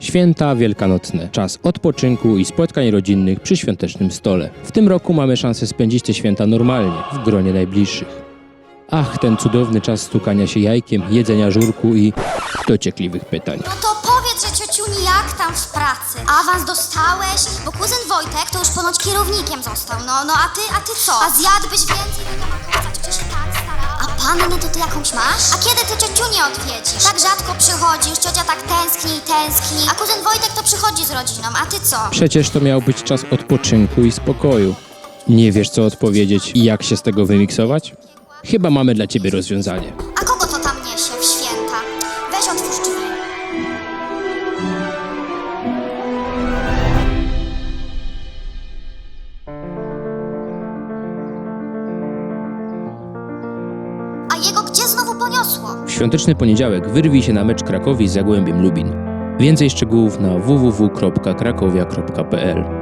Święta wielkanocne. Czas odpoczynku i spotkań rodzinnych przy świątecznym stole. W tym roku mamy szansę spędzić te święta normalnie, w gronie najbliższych. Ach, ten cudowny czas stukania się jajkiem, jedzenia żurku i dociekliwych pytań. No to powiedz, że ciociuni jak tam w pracy? Awans dostałeś? Bo kuzyn Wojtek to już ponoć kierownikiem został. No, no a ty, a ty co? A zjadłbyś więcej tego makowca? Ciocia się tak starała. A pannę to ty jakąś masz? A kiedy ty ciociunię odwiedzisz? Tak rzadko przychodzisz, ciocia tak tęskni tęskni. A kuzyn Wojtek to przychodzi z rodziną, a ty co? Przecież to miał być czas odpoczynku i spokoju. Nie wiesz co odpowiedzieć i jak się z tego wymiksować? Chyba mamy dla ciebie rozwiązanie. A kogo to tam niesie w święta? Weź otwórz drzwi. A jego gdzie znowu poniosło? W świąteczny poniedziałek wyrwij się na mecz Krakowi z Zagłębiem Lubin. Więcej szczegółów na www.krakowia.pl